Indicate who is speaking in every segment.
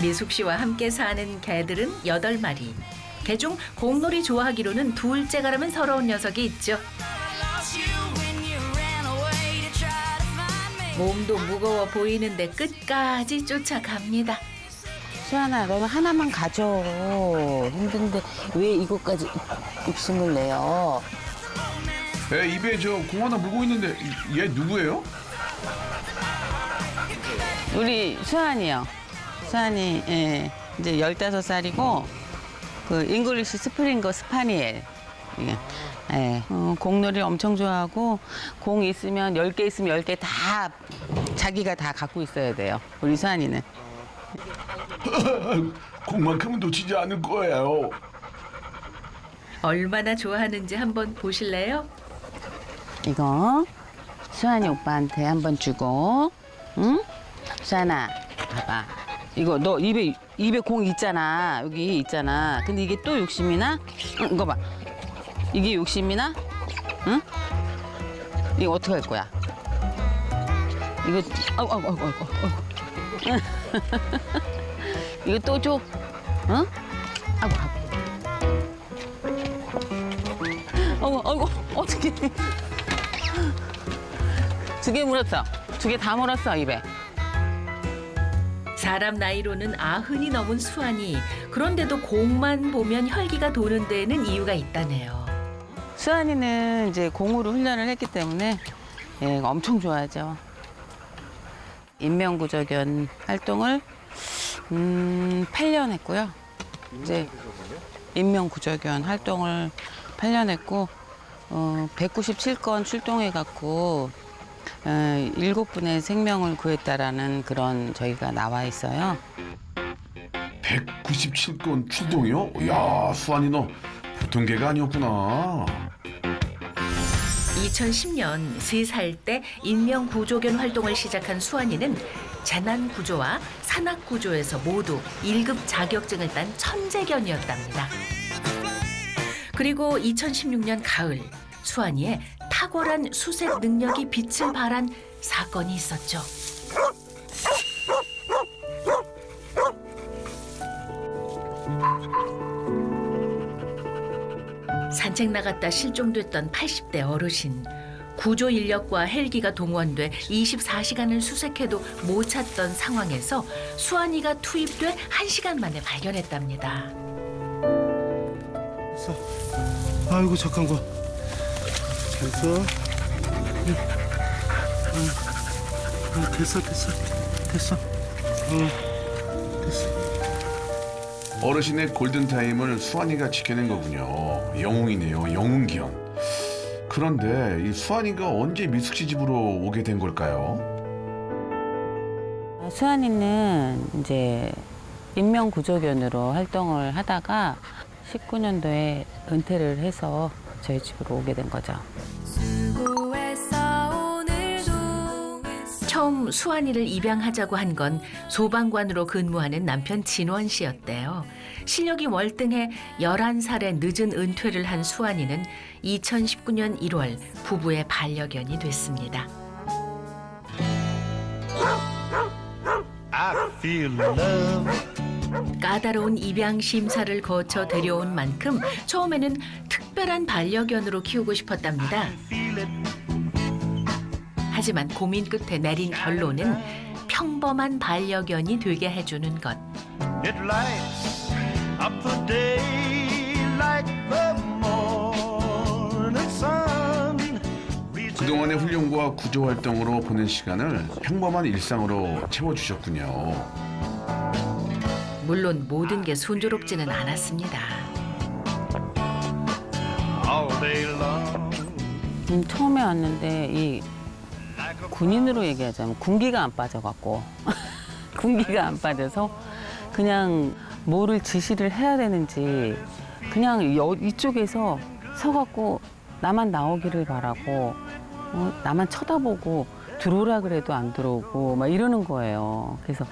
Speaker 1: 미숙 씨와 함께 사는 개들은 여덟 마리. 개 중 공놀이 좋아하기로는 둘째가라면 서러운 녀석이 있죠. 몸도 무거워 보이는데 끝까지 쫓아갑니다.
Speaker 2: 수아나 너는 하나만 가져 힘든데 왜 이것까지 욕심을 내요
Speaker 3: 애 입에 저 공 하나 물고 있는데 얘 누구예요?
Speaker 2: 우리 수아니요 수아니 예, 이제 15살이고 그 잉글리시 스프링거 스파니엘 예. 예. 어, 공놀이 엄청 좋아하고 공 있으면 10개 있으면 10개 다 자기가 다 갖고 있어야 돼요 우리 수아니는
Speaker 3: 공만큼은 놓치지 않을 거예요.
Speaker 1: 얼마나 좋아하는지 한번 보실래요?
Speaker 2: 이거 수환이 오빠한테 한번 주고, 응? 수환아, 봐봐. 이거 너 입에 입에 공 있잖아. 여기 있잖아. 근데 이게 또 욕심이나? 응, 이거 봐. 이게 욕심이나? 응? 이거 어떻게 할 거야? 이거 아이고 아이고 아이고 아이고. 아이고. 이거 또 줘? 응? 아이고 아이고. 아이고 아이고 어떻게? 두 개 물었어. 두 개 다 물었어 입에.
Speaker 1: 사람 나이로는 아흔이 넘은 수환이 그런데도 공만 보면 혈기가 도는 데에는 이유가 있다네요.
Speaker 2: 수환이는 이제 공으로 훈련을 했기 때문에 예, 엄청 좋아하죠. 인명구조견 활동을 음, 8년 했고요. 이제 인명구조견 활동을 8년 했고 어, 197건 출동해 갖고 어, 7분의 생명을 구했다라는 그런 저희가 나와 있어요.
Speaker 3: 197건 출동이요? 야 수환이 너 보통 개가 아니었구나.
Speaker 1: 2010년 3살 때 인명 구조견 활동을 시작한 수환이는 재난 구조와 산악 구조에서 모두 1급 자격증을 딴 천재견이었답니다. 그리고 2016년 가을 수환이의 탁월한 수색 능력이 빛을 발한 사건이 있었죠. 산책 나갔다 실종됐던 80대 어르신. 구조 인력과 헬기가 동원돼 24시간을 수색해도 못 찾던 상황에서 수환이가 투입돼 1시간 만에 발견했답니다.
Speaker 4: 아이고 착한 거. 됐어. 응. 응. 응, 됐어 됐어 됐어. 응. 됐어.
Speaker 3: 어르신의 골든 타임을 수환이가 지켜낸 거군요. 영웅이네요. 영웅견. 그런데 이 수환이가 언제 미숙 씨 집으로 오게 된 걸까요?
Speaker 2: 아, 수환이는 이제 인명구조견으로 활동을 하다가 19년도에 은퇴를 해서 저희 집으로 오게 된 거죠.
Speaker 1: 처음 수환이를 입양하자고 한 건 소방관으로 근무하는 남편 진원 씨였대요. 실력이 월등해 11살에 늦은 은퇴를 한 수환이는 2019년 1월 부부의 반려견이 됐습니다.
Speaker 4: I feel love.
Speaker 1: 까다로운 입양 심사를 거쳐 데려온 만큼 처음에는 특 별한 반려견으로 키우고 싶었답니다. 하지만 고민 끝에 내린 결론은 평범한 반려견이 되게 해주는 것.
Speaker 4: It lights up the day like the morning sun. Reaches
Speaker 3: 그동안의 훈련과 구조 활동으로 보낸 시간을 평범한 일상으로 채워주셨군요.
Speaker 1: 물론 모든 게 순조롭지는 않았습니다.
Speaker 2: 음, 처음에 왔는데 이 군인으로 얘기하자면 군기가 안 빠져갖고 군기가 안 빠져서 그냥 뭐를 지시를 해야 되는지 그냥 여- 이쪽에서 서갖고 나만 나오기를 바라고 어, 나만 쳐다보고 들어오라 그래도 안 들어오고 막 이러는 거예요. 그래서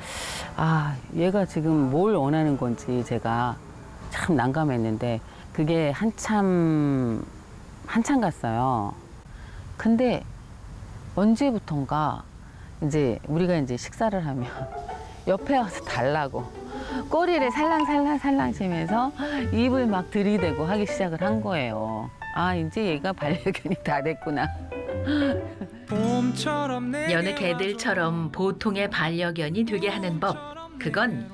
Speaker 2: 아 얘가 지금 뭘 원하는 건지 제가 참 난감했는데 그게 한참 한참 갔어요. 근데 언제부턴가 이제 우리가 이제 식사를 하면 옆에 와서 달라고 꼬리를 살랑살랑 살랑 치면서 입을 막 들이대고 하기 시작을 한 거예요. 아 이제 얘가 반려견이 다 됐구나.
Speaker 1: 여느 개들처럼 보통의 반려견이 되게 하는 법. 그건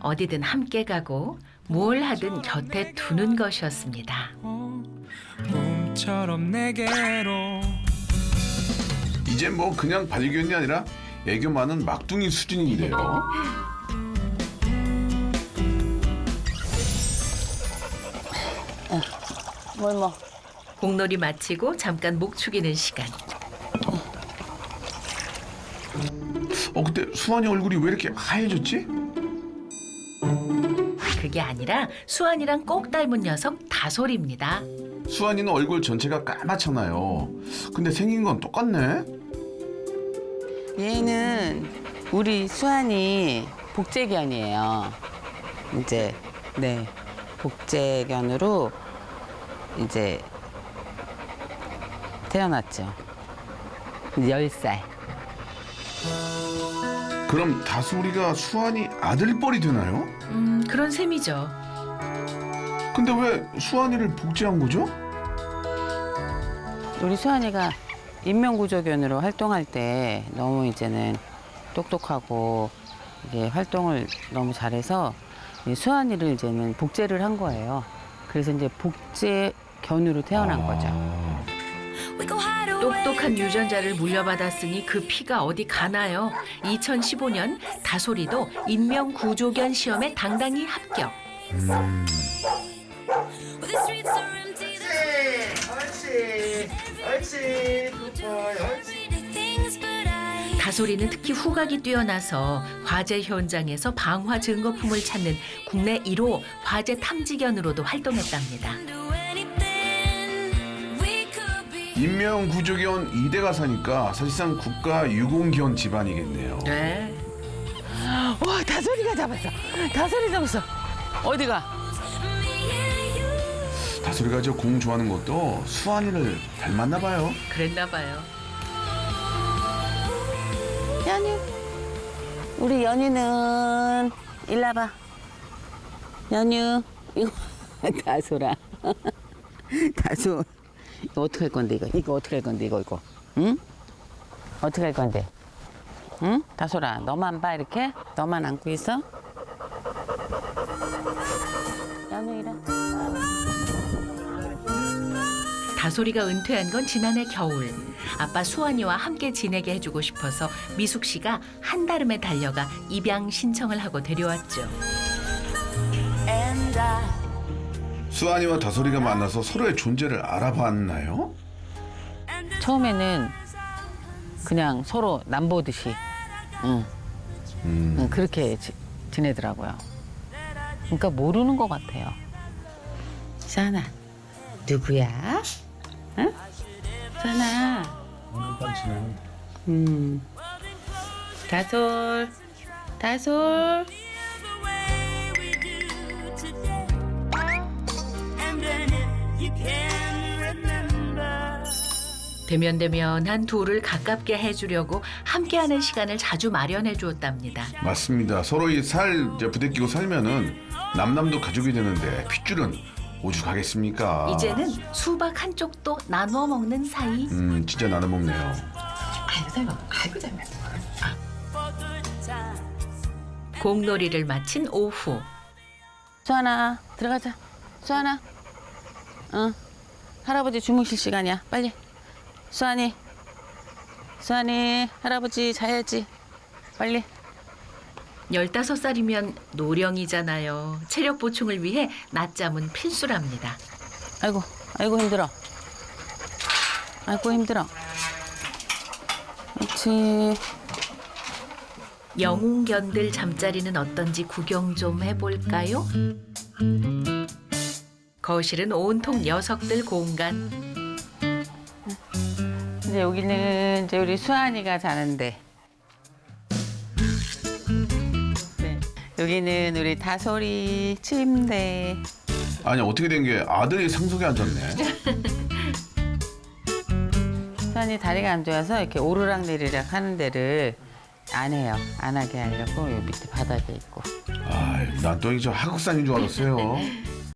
Speaker 1: 어디든 함께 가고 뭘 하든 곁에 두는 것이었습니다.
Speaker 5: 봄처럼 내게로
Speaker 3: 이제 뭐 그냥 반려견이 아니라 애교 많은 막둥이 수준인데요.
Speaker 2: 뭘 뭐?
Speaker 1: 공놀이 마치고 잠깐 목 축이는 시간.
Speaker 3: 어 그때 수환이 얼굴이 왜 이렇게 하얘졌지?
Speaker 1: 그게 아니라 수환이랑 꼭 닮은 녀석 다솔입니다.
Speaker 3: 수환이는 얼굴 전체가 까맣잖아요. 근데 생긴 건 똑같네.
Speaker 2: 얘는 우리 수환이 복제견이에요. 이제 네 복제견으로 이제 태어났죠. 이제 10살.
Speaker 3: 그럼 다솔이가 수환이 아들뻘이 되나요?
Speaker 1: 음, 그런 셈이죠.
Speaker 3: 근데 왜 수환이를 복제한 거죠?
Speaker 2: 우리 수환이가 인명구조견으로 활동할 때 너무 이제는 똑똑하고 이게 활동을 너무 잘해서 이 수환이를 이제는 복제를 한 거예요. 그래서 이제 복제견으로 태어난 거죠.
Speaker 1: 똑똑한 유전자를 물려받았으니 그 피가 어디 가나요? 2015년 다솔이도 인명 구조견 시험에 당당히 합격. 다솔이는 특히 후각이 뛰어나서 화재 현장에서 방화 증거품을 찾는 국내 1호 화재 탐지견으로도 활동했답니다.
Speaker 3: 인명 구조견 2대가 사니까 사실상 국가 유공견 집안이겠네요.
Speaker 1: 네.
Speaker 2: 와 다솔이가 잡았어. 다솔이 잡았어. 어디가?
Speaker 3: 다솔이가 저 공 좋아하는 것도 수환이를 닮았나 봐요.
Speaker 1: 그랬나 봐요.
Speaker 2: 연유. 우리 연유는 일로 와봐. 연유. 이거 다솔아. 다솔. 이거 어떻게 할 건데 이거? 이거 어떻게 할 건데 이거 이거? 응? 어떻게 할 건데? 응? 다솔아, 너만 봐 이렇게? 너만 안고 있어?
Speaker 1: 다솔이가 은퇴한 건 지난해 겨울. 아빠 수환이와 함께 지내게 해주고 싶어서 미숙 씨가 한달음에 달려가 입양 신청을 하고 데려왔죠.
Speaker 3: 수환이와 다솔이가 만나서 서로의 존재를 알아봤나요?
Speaker 2: 처음에는 그냥 서로 남보듯이 응. 응, 그렇게 지, 지내더라고요. 그러니까 모르는 것 같아요. 샤나 누구야? 응? 샤나. 음. 다솔. 다솔.
Speaker 1: 대면대면한 둘을 가깝게 해주려고 함께하는 시간을 자주 마련해 주었답니다.
Speaker 3: 맞습니다. 서로 이 살 부대끼고 살면은 남남도 가족이 되는데 핏줄은 오죽하겠습니까?
Speaker 1: 이제는 수박 한 쪽도 나눠 먹는 사이.
Speaker 3: 음 진짜 나눠 먹네요.
Speaker 1: 공놀이를 마친 오후.
Speaker 2: 수아나 들어가자. 수아나. 응. 할아버지 주무실 시간이야. 빨리. 수아니. 수아니 할아버지 자야지. 빨리.
Speaker 1: 15살이면 노령이잖아요. 체력 보충을 위해 낮잠은 필수랍니다.
Speaker 2: 아이고, 아이고 힘들어. 아이고 힘들어. 그렇지.
Speaker 1: 영웅견들 잠자리는 어떤지 구경 좀 해볼까요? 거실은 온통 녀석들 공간.
Speaker 2: 이제 여기는 이제 우리 수아니가 자는데. 여기는 우리 다솔이 침대.
Speaker 3: 아니 어떻게 된 게 아들이 상속에 앉았네.
Speaker 2: 수아니 다리가 안 좋아서 이렇게 오르락 내리락 하는 데를 안 해요. 안 하게 하려고 요 밑에 바닥에 있고.
Speaker 3: 아, 난또 이제 한국산인 줄 알았어요.